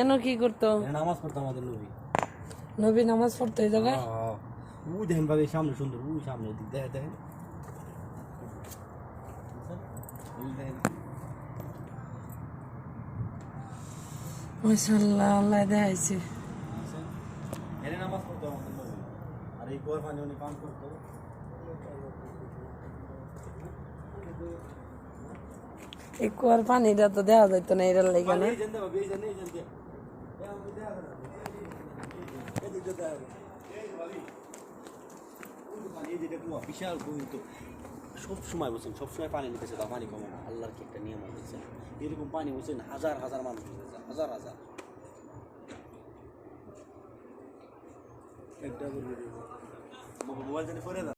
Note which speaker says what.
Speaker 1: N কি করতো?
Speaker 2: নামাজ পড়তো আমাদের নবী।
Speaker 1: নবী নামাজ পড়তো এই জায়গায়?
Speaker 2: উই দেখেন ভাবে সামনে সুন্দর উই সামনে দিক দেখে দেখেন।
Speaker 1: মাশাআল্লাহ আল্লাহ দেখাইছে।
Speaker 2: এনে নামাজ পড়তো আমাদের নবী। আর এই কুয়ার পানি উনি পান করতো।
Speaker 1: এই কুয়ার পানিটা তো দেওয়া যাইতো না এটার লেগে না।
Speaker 2: বিশাল কুয়া সব সময় বলছেন সব সময় পানি নিতেছে তা পানি কমে না। আল্লাহর কি একটা নিয়ম আছে এরকম পানি বলছেন হাজার হাজার মানুষ নিতেছে হাজার হাজার। একটা মোবাইল জানি পরে